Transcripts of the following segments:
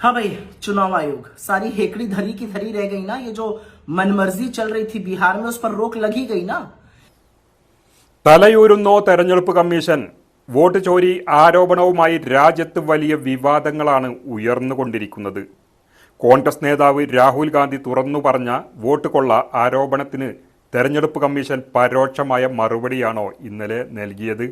हाँ भाई चुनाव आयोग सारी हेकड़ी धरी की धरी रह गई ना ये जो मनमर्जी चल रही थी बिहार में उस पर रोक लगी गई ना തലയൂരുന്നോ തെരഞ്ഞെടുപ്പ് കമ്മീഷൻ വോട്ട് ചോരി ആരോപണവുമായി രാജ്യത്ത് വലിയ വിവാദങ്ങളാണ് ഉയർന്നുകൊണ്ടിരിക്കുന്നത് കോൺഗ്രസ് നേതാവ് രാഹുൽ ഗാന്ധി തുറന്നു പറഞ്ഞ വോട്ട് കൊള്ള ആരോപണത്തിന് തെരഞ്ഞെടുപ്പ് കമ്മീഷൻ പരോക്ഷമായ മറുപടിയാണോ ഇന്നലെ നൽകിയത്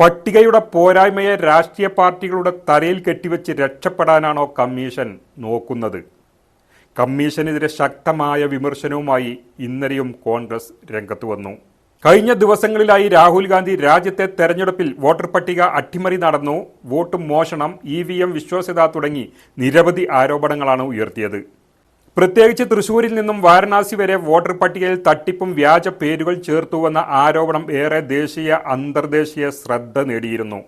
പട്ടികയുടെ പോരായ്മയെ രാഷ്ട്രീയ പാർട്ടികളുടെ തലയിൽ കെട്ടിവെച്ച് രക്ഷപ്പെടാനാണോ കമ്മീഷൻ നോക്കുന്നത്? കമ്മീഷനെതിരെ ശക്തമായ വിമർശനവുമായി ഇന്നലെയും കോൺഗ്രസ് രംഗത്ത് വന്നു. കഴിഞ്ഞ ദിവസങ്ങളിലായി രാഹുൽ ഗാന്ധി രാജ്യത്തെ തെരഞ്ഞെടുപ്പിൽ വോട്ടർ പട്ടിക അട്ടിമറി നടന്നു. വോട്ട് മോഷണം ഇ വി എം വിശ്വാസ്യത തുടങ്ങി നിരവധി ആരോപണങ്ങളാണ് ഉയർത്തിയത്. പ്രത്യേകിച്ച് തൃശൂരിൽ നിന്നും വാരണാസി വരെ വോട്ടർ പട്ടികയിൽ തട്ടിപ്പും വ്യാജ പേരുകൾ ചേർത്തുവെന്ന ആരോപണം ഏറെ ദേശീയ അന്തർദേശീയ ശ്രദ്ധ നേടിയിരുന്നു.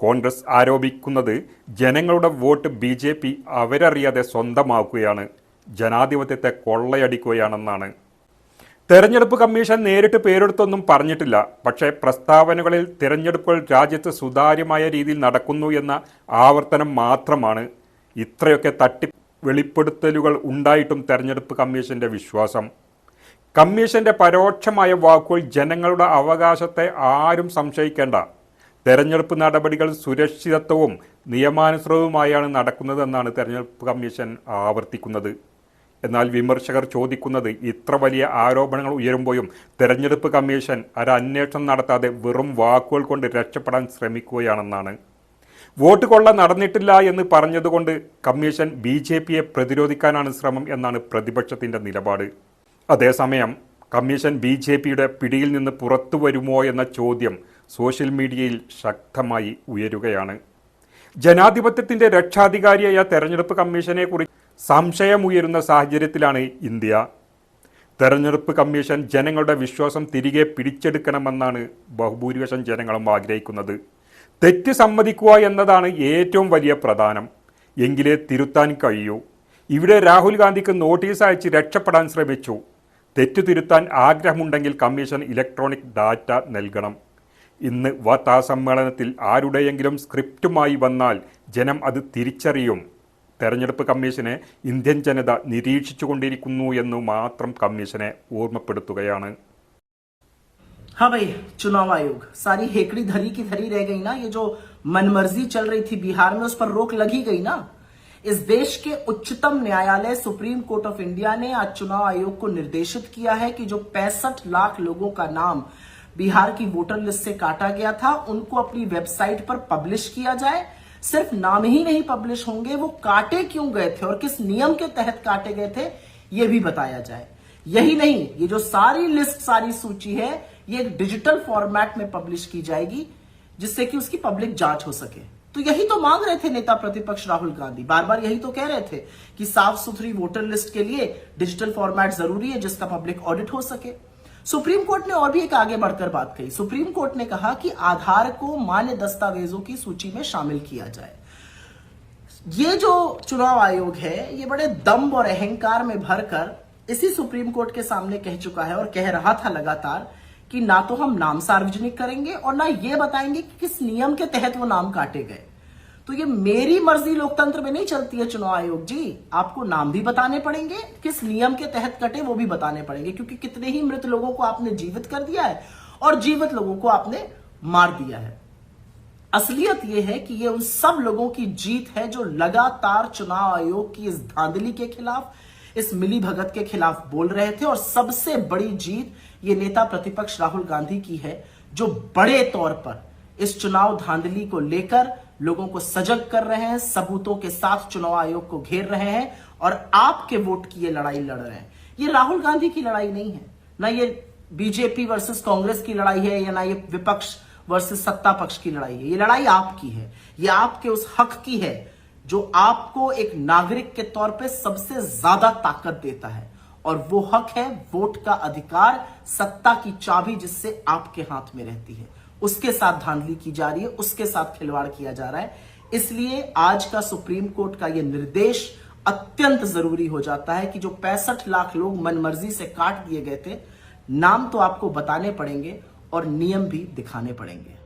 കോൺഗ്രസ് ആരോപിക്കുന്നത് ജനങ്ങളുടെ വോട്ട് ബി ജെ പി അവരറിയാതെ സ്വന്തമാക്കുകയാണ്. ജനാധിപത്യത്തെ കൊള്ളയടിക്കുകയാണെന്നാണ്. തെരഞ്ഞെടുപ്പ് കമ്മീഷൻ നേരിട്ട് പേരെടുത്തൊന്നും പറഞ്ഞിട്ടില്ല. പക്ഷേ പ്രസ്താവനകളിൽ തിരഞ്ഞെടുപ്പുകൾ രാജ്യത്ത് സുതാര്യമായ രീതിയിൽ നടക്കുന്നു എന്ന ആവർത്തനം മാത്രമാണ് ഇത്രയൊക്കെ തട്ടി വെളിപ്പെടുത്തലുകൾ ഉണ്ടായിട്ടും തെരഞ്ഞെടുപ്പ് കമ്മീഷന്റെ വിശ്വാസം. കമ്മീഷന്റെ പരോക്ഷമായ വാക്കുകൾ ജനങ്ങളുടെ അവകാശത്തെ ആരും സംശയിക്കേണ്ട. തെരഞ്ഞെടുപ്പ് നടപടികൾ സുരക്ഷിതത്വവും നിയമാനുസൃതവുമായാണ് നടക്കുന്നതെന്നാണ് തെരഞ്ഞെടുപ്പ് കമ്മീഷൻ ആവർത്തിക്കുന്നത്. എന്നാൽ വിമർശകർ ചോദിക്കുന്നത് ഇത്ര വലിയ ആരോപണങ്ങൾ ഉയരുമ്പോഴും തെരഞ്ഞെടുപ്പ് കമ്മീഷൻ ഒരന്വേഷണം നടത്താതെ വെറും വാക്കുകൾ കൊണ്ട് രക്ഷപ്പെടാൻ ശ്രമിക്കുകയാണെന്നാണ്. വോട്ട് കൊള്ള നടന്നിട്ടില്ല എന്ന് പറഞ്ഞതുകൊണ്ട് കമ്മീഷൻ ബി ജെ പിയെ പ്രതിരോധിക്കാനാണ് ശ്രമം എന്നാണ് പ്രതിപക്ഷത്തിന്റെ നിലപാട്. അതേസമയം കമ്മീഷൻ ബി ജെ പിയുടെ പിടിയിൽ നിന്ന് പുറത്തു വരുമോ എന്ന ചോദ്യം സോഷ്യൽ മീഡിയയിൽ ശക്തമായി ഉയരുകയാണ്. ജനാധിപത്യത്തിന്റെ രക്ഷാധികാരിയായ തെരഞ്ഞെടുപ്പ് കമ്മീഷനെ കുറിച്ച് സംശയമുയരുന്ന സാഹചര്യത്തിലാണ് ഇന്ത്യ. തെരഞ്ഞെടുപ്പ് കമ്മീഷൻ ജനങ്ങളുടെ വിശ്വാസം തിരികെ പിടിച്ചെടുക്കണമെന്നാണ് ബഹുഭൂരിപക്ഷം ജനങ്ങളും ആഗ്രഹിക്കുന്നത്. തെറ്റ് സമ്മതിക്കുക എന്നതാണ് ഏറ്റവും വലിയ പ്രധാനം. എങ്കിലേ തിരുത്താൻ കഴിയൂ. ഇവിടെ രാഹുൽ ഗാന്ധിക്ക് നോട്ടീസ് അയച്ച് രക്ഷപ്പെടാൻ ശ്രമിച്ചു. തെറ്റു തിരുത്താൻ ആഗ്രഹമുണ്ടെങ്കിൽ കമ്മീഷൻ ഇലക്ട്രോണിക് ഡാറ്റ നൽകണം. ഇന്ന് വാർത്താ സമ്മേളനത്തിൽ ആരുടെയെങ്കിലും സ്ക്രിപ്റ്റുമായി വന്നാൽ ജനം അത് തിരിച്ചറിയും. തെരഞ്ഞെടുപ്പ് കമ്മീഷനെ ഇന്ത്യൻ ജനത നിരീക്ഷിച്ചുകൊണ്ടിരിക്കുന്നു എന്ന് മാത്രം കമ്മീഷനെ ഓർമ്മപ്പെടുത്തുകയാണ്. हाँ भाई, चुनाव आयोग। सारी हेकड़ी धरी की धरी रह गई ना, ये जो मनमर्जी चल रही थी बिहार में, उस पर रोक लगी गई ना। इस देश के उच्चतम न्यायालय, सुप्रीम कोर्ट ऑफ़ इंडिया ने आज चुनाव आयोग को निर्देशित किया है कि जो पैंसठ लाख लोगों का नाम बिहार की वोटर लिस्ट से काटा गया था, उनको अपनी वेबसाइट पर पब्लिश किया जाए। सिर्फ़ नाम ही नहीं पब्लिश होंगे, वो काटे क्यों गए थे और किस नियम के तहत काटे गए थे, ये भी बताया जाए। यही नहीं, ये जो सारी लिस्ट, सारी सूची है ये डिजिटल फॉर्मेट में पब्लिश की जाएगी, जिससे कि उसकी पब्लिक जाँच हो सके। तो यही तो मांग रहे थे नेता प्रतिपक्ष राहुल गांधी। बार बार यही तो कह रहे थे कि साफ़ सुथरी वोटर लिस्ट के लिए डिजिटल फॉर्मेट ज़रूरी है, जिसका पब्लिक ऑडिट हो सके। सुप्रीम कोर्ट ने और भी एक आगे बढ़कर बात कही। सुप्रीम कोर्ट ने कहा कि आधार को मान्य दस्तावेजों की सूची में शामिल किया जाए। ये जो चुनाव आयोग है, ये बड़े दम और अहंकार में भरकर इसी सुप्रीम कोर्ट के सामने कह चुका है और कह रहा था लगातार कि ना तो हम नाम सार्वजनिक करेंगे और ना ये बताएँगे कि किस नियम के तहत वो नाम काटे गए। तो ये मेरी मर्ज़ी लोकतंत्र में नहीं चलती है चुनाव आयोग जी। आपको नाम भी बताने पड़ेंगे, किस नियम के तहत कटे वो भी बताने पड़ेंगे, क्योंकि कितने ही मृत लोगों को आपने जीवित कर दिया है और जीवित लोगों को आपने मार दिया है। असलियत यह है कि ये उन सब लोगों की जीत है जो लगातार चुनाव आयोग की इस धांधली के खिलाफ इस मिली भगत के खिलाफ बोल रहे थे और सबसे बड़ी जीत ये नेता प्रतिपक्ष राहुल गांधी की है, जो बड़े तौर पर इस चुनाव धांधली को लेकर लोगों को सजग कर रहे हैं, सबूतों के साथ चुनाव आयोग को घेर रहे हैं और आपके वोट की ये लड़ाई लड़ रहे हैं। ये राहुल गांधी की लड़ाई नहीं है। ना ये बीजेपी वर्सेस कांग्रेस की लड़ाई है या ना ये विपक्ष वर्सेस सत्ता पक्ष की लड़ाई है। ये लड़ाई आपकी है। ये आपके उस हक की है जो आपको एक नागरिक के तौर पे सबसे ज़्यादा ताकत देता है। और वो हक है, वोट का अधिकार, सत्ता की चाबी जिससे आपके हाथ में रहती है। उसके साथ धांधली की जा रही है, उसके साथ खिलवाड़ किया जा रहा है। इसलिए आज का सुप्रीम कोर्ट का यह निर्देश अत्यंत ज़रूरी हो जाता है कि जो पैंसठ लाख लोग मनमर्जी से काट दिए गए थे, नाम तो आपको बताने पड़ेंगे और नियम भी दिखाने पड़ेंगे।